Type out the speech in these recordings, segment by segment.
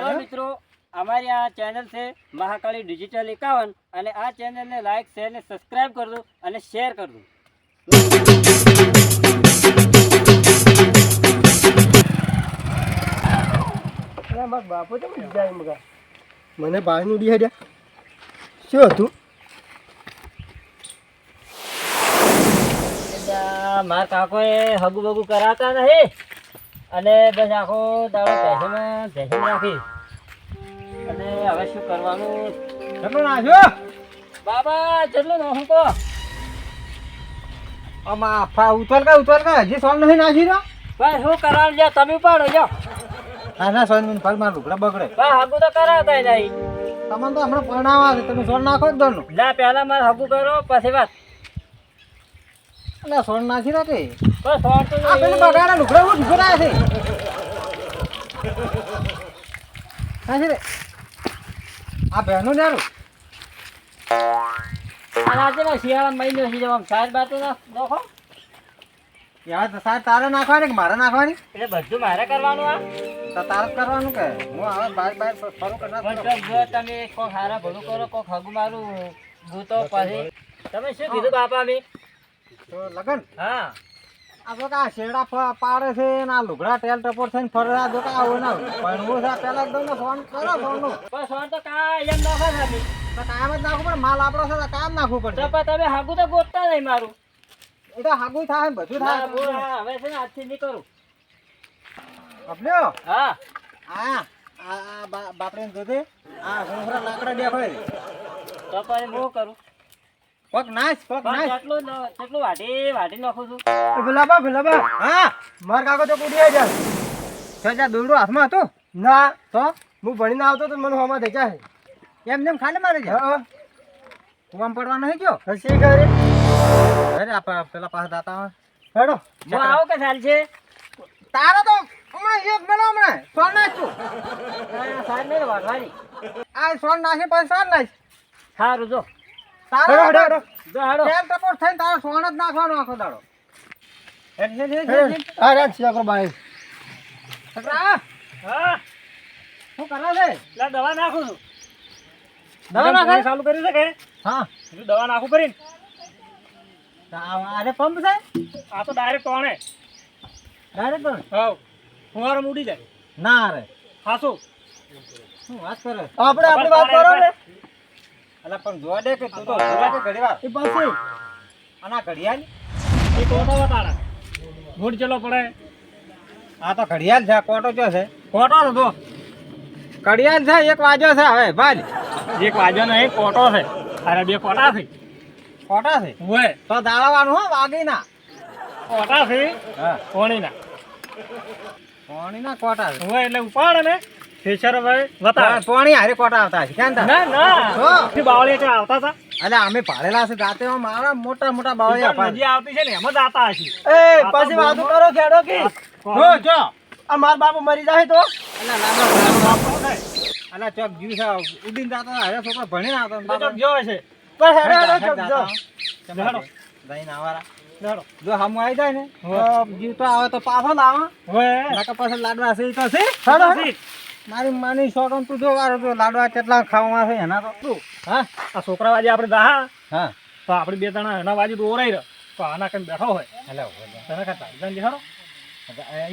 Hello મિત્રો અમારી આ ચેનલ છે મહાકાળી ડિજિટલ એકાવન અને આ ચેનલને લાઈક શેર ને સબસ્ક્રાઇબ કરજો અને શેર કરજો. બાપુ તો જાય મગા મને બહારનું ડી હેડ્યા શું હતું? મારા મારા કાકોએ હગુ બગુ કરાવતા નહીં. અને બસ આખો દાડો પૈસામાં ભેસી નાખી. અને હવે શું કરવાનું? કેટલો નાખ્યો બાબા કેટલું નાખું તો આમાં ફા ઉતર કા ઉતર કા? હજી સોન નહીં નાખી રહ્યો? ભાઈ શું કરવાનું છે? તમે પાડો જાઓ. ના ના સોન મિનિટ મારું લુગડા બગડે. ભાઈ હગુ તો કરાવતા નહીં. તમને તો હમણાં પરણાવા છે તમે સોન નાખો જ દોનું જા પહેલા મારે હગુ કરો પછી વાત. નાખી બસ તો આ પેલું બગાડા લુગડા હું ઢીકો છે. નાખી રે આ બહેનો ને શિયાળા મહિનો છે સાહેબ બાતો ના નાખો? યાર તો સાહેબ તારે નાખવાની કે મારે નાખવાની? એટલે બધું મારે કરવાનું આ. તો તારે જ કરવાનું કે? હું બાર બાર ફરું તમે કોક હારા ભલું કરો કોક હગું મારું ભૂતો પછી તમે શું કીધું બાપા મી તો લગન? હા. આ કા શેડા પાડે છે ને આ લુગડા ટેલ ટપોર થઈને ફરે આ જો કે આવું ના પણ હું સા પેલા એકદમ ને ફોન કરો ફોનનું પણ ફોન તો કા એમ નાખો ને તમે તો કામ જ નાખવું પડે માલ આપણો છે તો કામ નાખવું પડે. તો તમે હાગું તો ગોતતા નહીં મારું. એ તો હાગું થાય બધું થાય. હવે છે ને આજથી નહીં કરું અપલ્યો હા. હા આ બાપરે જોતે ને આ ઘોંઘરા લાકડા દેખાય તો પછી હું કરું? પગ નાશ પગ નાશ. કેટલું કેટલું વાટી વાટી નાખું છું. ભલાબા ભલાબા હા. માર કાકો તો કુડી જા તો જા દોરડો હાથમાં હતો. ના. તો? હું ભણીને આવતો તો મને હોમાં થઈ છે. એમ જેમ ખાલી મારે છે? આમ પડવા નહીં ગયો? હસી ઘરે અરે આપા પેલા પાસે દાતા હેડો. હું આવો કે ચાલ છે? તારો તો હમણાં એક મેલો હમણાં. સોન નાખું સાર નહીં વાટવાની આ સોન નાખે પછી સોન નાખ. સારું જો. તારા હેડો હેડો જો હાડો. ટપોર થઈને તારા સોન જ નાખવાનો આખો દાડો. હેડ હેડ હેડ હેડ અરે છીયા બાઈ છકરા હા. શું કરે છે? લા દવા નાખું છું. દવા નાખે? ચાલુ કર્યું છે કે? હા. દવા નાખું કરીને. આ- પંપ છે? આ તો ડાયરેક્ટ ટોણે ડાયરેક્ટ ફુવારો ઉડી જાય. ના રે. સાસુ શું? વાત કરે? આપણે આપણી વાત કરો ને. અલા પણ જોવા દે કે તું તો જોવા દે ઘડીવાર એ પછી. આના ઘડિયાળ? એ કોટો બતાડા ગુડ ચલો પડે. આ તો ઘડિયાળ છે કોટો ચો છે? કોટો તો. ઘડિયાળ છે એક વાજો છે હવે ભાઈ. એક વાજો નહીં કોટો છે. અરે બે કોટા છે. કોટા છે? ઓય તો દાળવાનું હો વાગી ના કોટા છે. હા. કોણીના. કોણી ના કોટા છે. ઓય એટલે ઉપાડ ને ફેશર બતા. પોણી હારે કોટા આવતા છે ક્યાં ના ના. હો. બાવળી કે આવતા હતા? અલે અમે પાડેલા છે જાતે મારા મોટા મોટા બાવળિયા પાડે. નદી આવતી છે ને એમ જ આતા હશે. એ પછી વાતો કરો ખેડો કે. જો આ માર બાપુ મરી જાય તો? અલા લાંબા અલા ચોક જીવ છે ઉડીને જાતો હારે છોકરો ભણીને આવતો ને જો છે બસ હેડો, હેડો, ચોક જો. હેડો. જઈને આવારા. જો હમુ આવી જાય ને જીવ તો આવે તો પાછો લાવો. ઓય નકર પછી લાડવા છે તો છે. હેડો. મારી માની શોખન તું જો વારો જો લાડવા કેટલા ખાવામાં છે એના તો. તું હા? આ છોકરા વાજે આપણે દાહા. હા. તો આપણે બે જણા એના બાજુ તો ઓરાઈ રહ્યો. તો આના કઈ બેઠો હોય? એટલે તને કાંઈ તાળી દેખાડો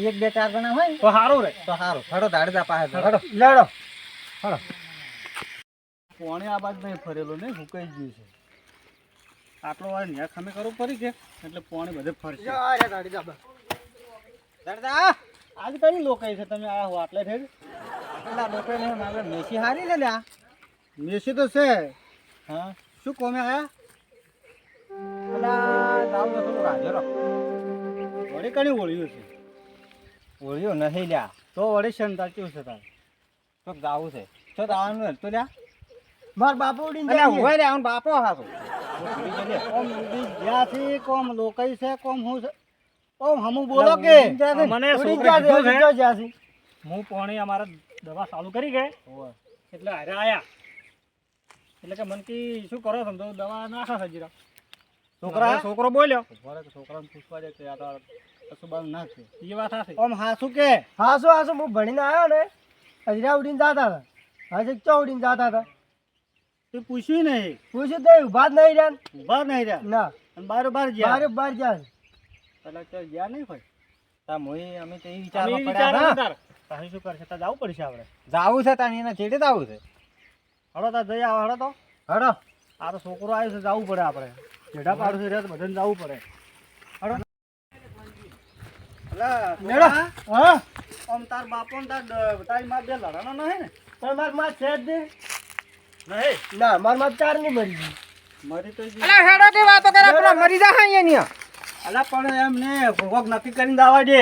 એક બે ચાર જણા હોય તો સારું રે. તો સારું હેડો દાડદા પાસે હેડો. લડો હેડો. કોણે આ બાજુ નહીં ફરેલો ને હુકાઈ ગયું છે. આટલો વાર ન્યા ખમે કરવું પડી કે એટલે પોણે બધે ફરશે. દાડદા આજ કઈ લોકાઈ છે તમે? આ આટલે છે પેલા લોકોને મારે મેસી હારી છે લ્યા? મેસી તો છે. હા? શું કોમે આયા પેલા જાવ તો થોડું હાજરો વળી કણી ઓળ્યું છે. ઓળ્યું નથી લ્યા. તો વળી શંતા કેવું છે તાર. તો જાવું છે. તો જવાનું ને તો લ્યા. માર બાપુ ઉડીને અલ્યા હોય લે આમ બાપો હાસો કોમ ઉડી જ્યાંથી કોમ લોકાઈ છે કોમ હું છે. કોમ હમું બોલો કે. મને છોકરા કીધું છે? હું પોણી અમારે દવા ચાલુ કરી ગઈ એટલે હારે આયા. એટલે કે મન કી શું કરો સમજો દવા નાખા સજીરા છોકરા? છોકરો બોલ્યો. છોકરાને પૂછવા દે કે આ તો કશું બાજુ નાખશે એ વાત હાથી ઓમ હાસુ કે? હાસુ હાસુ હું ભણીને આવ્યો ને હજરા ઉડીને જાતા હતા. હજે ચો ઉડીને જાતા હતા? તે પૂછ્યું નહીં. પૂછ્યું તો ઊભા જ નહીં રહ્યા ઊભા નહીં રહ્યા. ના. અને બાર બાર ગયા. બાર બાર ગયા પેલા ક્યાં ગયા નહીં ભાઈ તા મોઈ અમે તે વિચારમાં વિચારવા પડ્યા હતા. તાર. તારે શું કરશે? તારે જવું પડશે આપણે? જાવું છે તાની એના ચેડે જવું છે. હળો તાર જઈ આવો હળો તો. હળો. આ તો છોકરો આવ્યો છે જવું પડે આપણે. ચેડા પાડું છે બધાને જવું પડે. હળો. મેળો હા? આમ તાર બાપો ને તાર તારી માં બે લડાનો નહીં ને? પણ મારમાં છે જ દે નહીં? ના મારમાં ચારની મરી ગઈ. મરી તો. અલા હેડો તે વાતો કરે પેલા મરી જા અહીંયા અલા પણ એમ ને કોક નક્કી કરીને દાવા દે.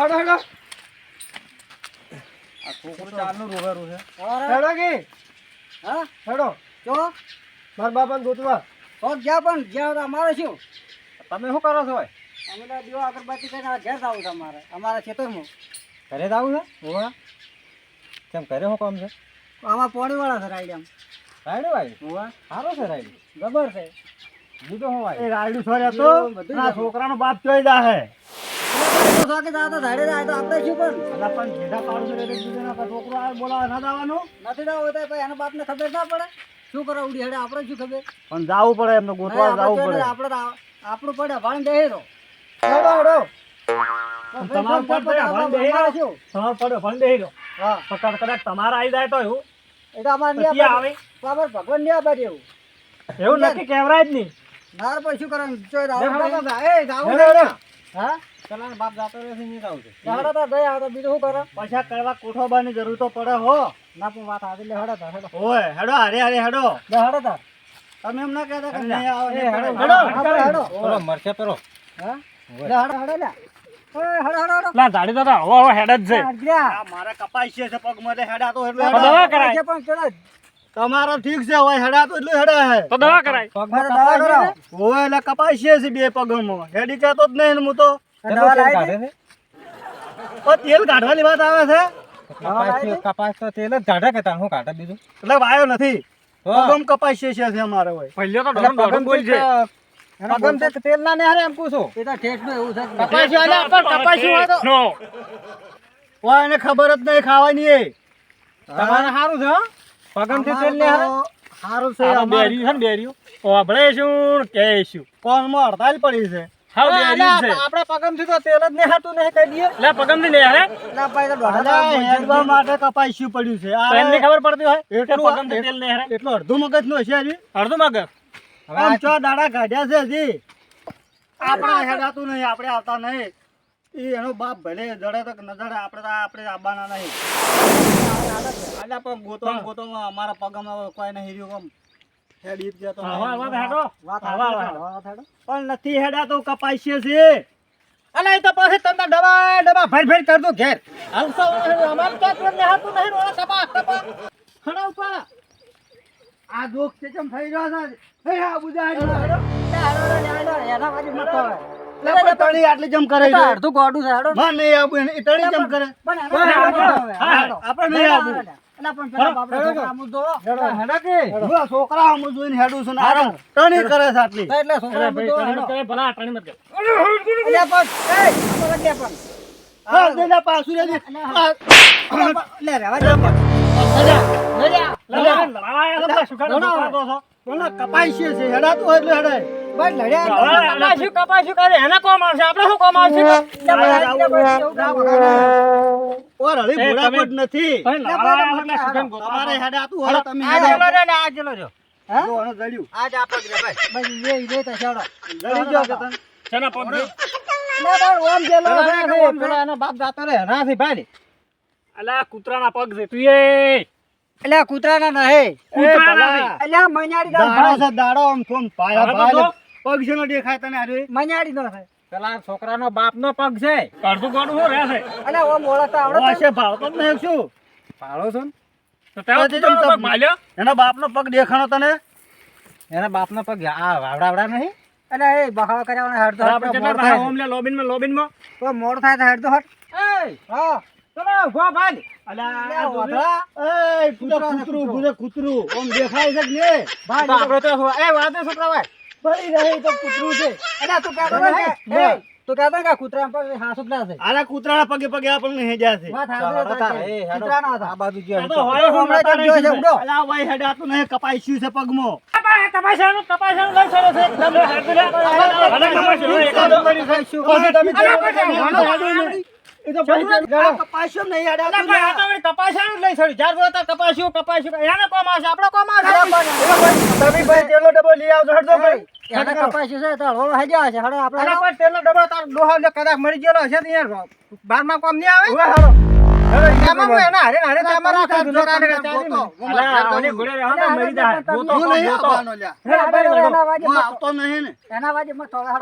હેડો હેડો. આ છોકરો ચારનું રોવે રોવે. હેડો કે. હા? હેડો. ચો મારા બાપાને ગોતવા. કોક જ્યાં પણ જ્યાં અમારે શું? તમે શું કરો છો? અમે તો દીવો અગરબત્તી કરીને ઘેર જવું છે અમારે. અમારા ખેતરમાં. ઘરે જ આવું છે? હોવા કેમ ઘરે શું કામ છે? આમાં પોણીવાળા છે રાઈડ રાયડો ભાઈ હોવા. સારો છે રાઈડ જબર છે. બીજો શું એ ભાઈ રાયડું છોડ્યા તો આ છોકરાનો બાપ ચોઈ જાહે. તો ધાડે જાય તો આપણે શું પણ અલા પણ જેડા પાડું છે એટલે બીજાના પર છોકરો આવે બોલાવે ના દાવાનું નથી જવું તો પછી એના બાપને ખબર ના પડે. શું કરો ઉડી હેડે આપણે શું ખબર? પણ જાવું પડે એમને ગોતવા જાવું પડે. આપણે આપણું પડે ભાણ દે તો હેડો હેડો તમારું પડ ભાણ દે. અમારે શું? તમારો પડ્યો ભણ બેહી હા. કદાચ કદાચ તમારા આવી જાય તો એવું. એ તો અમારે આવે. બાબર ભગવાન નહીં આપે એવું. એવું નક્કી કહેવરાય જ નહીં. નાર પર શું કરવાનું? ચોય એ જાવું. હા? પેલા બાપ જાતો રહે નહીં જાવું છે. હેડો તો ગયા બીજું શું કરો? પૈસા કરવા કોઠોબાની જરૂર તો પડે હો. ના પણ વાત આવી એટલે હેડો તો હેડો. ઓય હેડો હારે હારે હેડો. લે હેડો તો તમે એમ ના કહેતા કે નહીં આવો એ હેડો, હેડો પેલો મરશે પેલો. હા? લે હેડો હેડો લે. ઓય હેડો હેડો હેડો. લા દાડી દાદા હવે હવે હેડ જ આ મારા કપાઈ છે છે પગ માટે હેડા તો એટલે દવા કરાય. પણ ચલો, તમારો ઠીક છે હોય હેડા તો એટલું હેડા હે તો દવા કરાય. મારે દવા કરાવો. ઓય એટલે કપાઈ છે બે પગમાં. હેડી કહેતો જ નહીં હું તો. તેલ કાઢવાની વાત આવે છે? કપાસ કપાસ તો તેલ જ કાઢે કે તાર શું કાઢે બીજું? એટલે વાયો નથી. પગમ કપાઈ છે છે અમારે હોય. એટલે પગમથી પગમથી તેલ ના ને હારે એમ પૂછું? એ તો ઠેઠનું એવું છે. કે વાળા પણ કપાસી હોય તો ઓય એને ખબર જ નહીં ખાવાની એ. તમારે સારું છે હો? પગમથી તેલ ને હારે સારું છે કોણમાં હડતાલ પડી છે. આપણે પગમથી તો તેલ જ ને હાતું નહીં કહી દઈએ. ના પાય તો દોઢ અલા, હેડવા માટે કપાઈશું પડ્યું છે. આ એટલું એટલું અડધું મગજ નો છે હજી. આમ ચો દાડા કાઢ્યા છે હજી. આપણે હેડાતું નહીં આપણે આવતા નહીં. એ એનો બાપ ભલે જડે તો ન જડે આપણે તો આપણે આવવાના નહીં. આલા પણ ગોતો ગોતો અમારા પગમાં હવે કોઈ નહીં રહ્યું હેડી પણ નથી છે અલા તો પછી ડબા ડબા ભર ભર ઘેર અમારે તો ને હાતું નહીં પાડા આ દુઃખ છે કેમ થઈ રહ્યો છે હે આ બુધા હેડો હેડો. હેડો, એના બાજુ મત આવે. તળી આટલી જમ કરે છે અડધું ગોડું છે હેડો. માં નહીં આવું એને તળી જમ કરે. આપણે નહીં આવું અલા, પણ પેલા બાપડા છોકરા આમ જ જોવો. કે? હું છોકરા આમ જોઈને હેડું છું આરામ ટણી કરે છે આટલી. એટલે છોકરા આમ જ હેડો. ભલા અલ્યા પણ, એ, તો લગે પણ. હા દેલા પાછું રે લે, રહેવા દે પણ. કપાઈ છે છે? હેડાતું એટલે હેડાય. બસ લડ્યા કપાસ્યું કપાસ્યું કરે એને કોમ આવશે? આપણે શું કોમ આવશે? ઓર હળી ભૂરા નથી. તમારે હેડાતું હોય તમે આ ચલો રે ને આ ચલો જો જો આને જડ્યું આજ આપો રે ભાઈ. બસ એ લે તો હેડો. જડી ગયો કે તને લે, પણ ઓમ જેલો છે, ઓમ પેલો એનો બાપ જાતો રે નાથી ભાઈ. અલ્યા કૂતરાના નહીં. અલ્યા મૈયાડી દાડો છે દાડો આમ થોમ પાયા ભાઈ. પગ છે નો દેખાય તને હારે. મૈયાડી નો થાય. પેલા છોકરાનો બાપનો પગ છે. કરતું ગોળું હું રહે છે અલ્યા ઓમ ઓળખતા આવડે ઓ, છે. ભાવ તો નહીં શું? પાડો છો ને? તો તેનો તો પગ માલ્યો? એના બાપનો પગ દેખાણો તને? એના બાપનો પગ આ વાવડાવડા નહીં? અને એ બખાડો કર્યા હેડ તો આપણે મોડ થાય? થાય. લોબિનમાં લોબિનમાં તો મોડ થાય તો હેડ. તો હટ એ હા ઊભો ભાઈ. એ, પૂરા કૂતરું, કૂતરું. ઓમ દેખાય છે કે ભાઈ આપણે તો એ વાદે છોકરા ભાઈ. પડી રહે તો કૂતરું છે તું ને તું કે કૂતરા પર ના કૂતરાના પગે પગે આપણને વાત હતા આ બાજુ ગયો તો હોય હમણાં જ નહીં, પગમાં. લઈ ચાલો છે. કરી તમે હેડો નહીં. લઈ છોડી. કપાસિયું, કપાસિયું. એને કોમ આવશે, આપણે કોમ આવશે. તમે ભાઈ તેલો ડબ્બો લઈ આવજો, હેડજો ભાઈ. એને કપાસ્યું છે તો હળવો હઈ જાય છે હળો આપણે આના પર તેલનો ડબ્બો તારો ડોહા જો કદાચ મરી ગયેલો હશે ને યાર બારમાં કોમ નહીં આવે ને ને હવે હળો.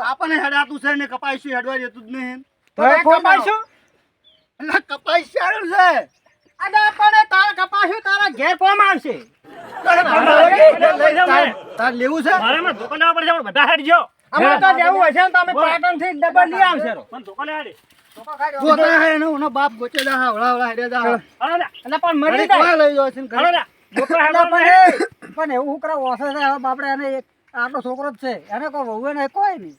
આપણને હેડાતું છે ને કપાઈશું હેડવા જતું જ નહીં કપાઈશું છે અલા, પણ તારા કપાસિયું તારા ઘેર કોમ આવશે ને ને પણ ને એવું હું કરે ઓછો છે બાપડે એને આટલો છોકરો જ છે એને કોઈ વહુ નહીં કોઈ નહીં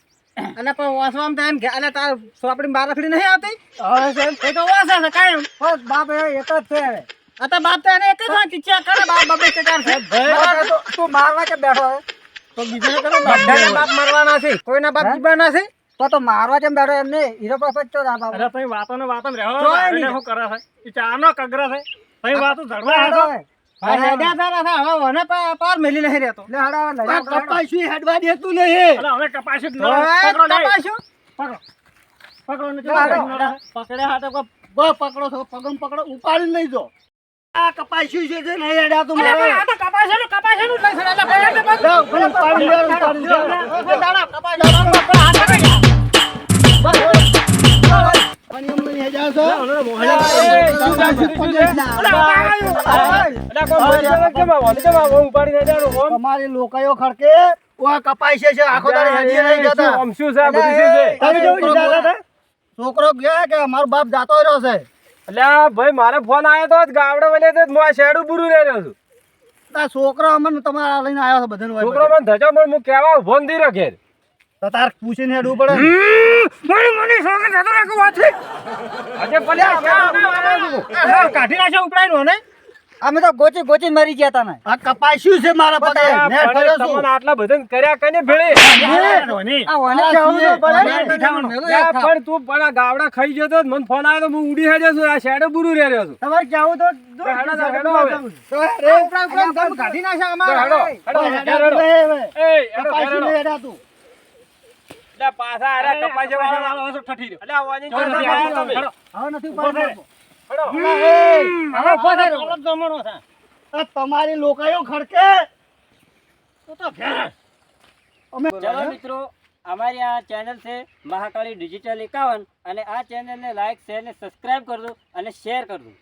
અને પણ વાસવામાં તો એમ કે અને તાર સોપડી બાર રખડી નહીં આવતી હવે એ તો વાસે છે કાયમ બાપ એ એક જ છે આ તો બાપ તો એને એક જ વાત ઈચ્છા કરે બાપ એક જ છે બાપ તો- તું મારવા કે બેઠો હે? તો બીજાને કરો બાપ બધાના બાપ મરવાના છે. કોઈના બાપ હે? જીવવાના છે? તો તો મારવા કેમ બેઠો એમ નહીં હીરો પર જ તો આ બાપ જોય નહીં. હેડો હવે. આ હેડ્યા તારા થા, હવે વને પાર મેલી નહીં રહેતો. લે હેડો હવે, લઈ આ જાઓ, હેડો. કપાઈશું હેડવા દેતું નહીં પકડો એ કપાસ્યું. પકડે. હાથે કોઈ બ પકડો છો પગમ પકડો ઉપાડી લઈ જો આ કપાઈશું છે મારે આ તો જ લઈ એટલે દાડા, હાથ. પણ એમ. તમારી લોકાયો ખડકે ઓય કપાઈ છે આખો દાડે હેડીએ નહીં જતા. તમે જો છોકરો ગયા કે અમારો બાપ જાતો રહ્યો છે? ભાઈ મારે ફોન આવ્યો તો ગાવડે વલે તો હું શેડું બુરું રહી રહ્યો છું તા છોકરો અમને તમારા લઈને આવ્યો છે બધાને છોકરો મને ધજો પણ હું કેવા ફોન રહ્યો ઘેર તો તાર પૂછીને હેડવું પડે મને મને છોકરો ધજો રાખો વાત છે આજે પલ્લે કાઢી નાખ્યો ઉપડાઈ ને અમે તો ગોચી ગોચી મરી ગયા તા આ કપાઈશું છે મારા પગે નેટ કર્યો છું આટલા બધન કર્યા કને ભેળે? આ વને કેવું થાપ. પણ તું પણ આ ગાવડા ખાઈ ગયો તો મને ફોન આવ્યો તો હું ઉડી હેડ્યો છું. આ શેડો બુરુ રહી રહ્યો છું. તમારે કેવું તો પાછા કપાઈ જવા. હેડો. હવે નથી તમારી લોકાયો ખડકે. તો તો અમે ચલો મિત્રો અમારી આ ચેનલ છે મહાકાળી ડિજિટલ એકાવન. અને આ ચેનલને લાઈક શેર ને સબસ્ક્રાઇબ કરજો અને શેર કરજો.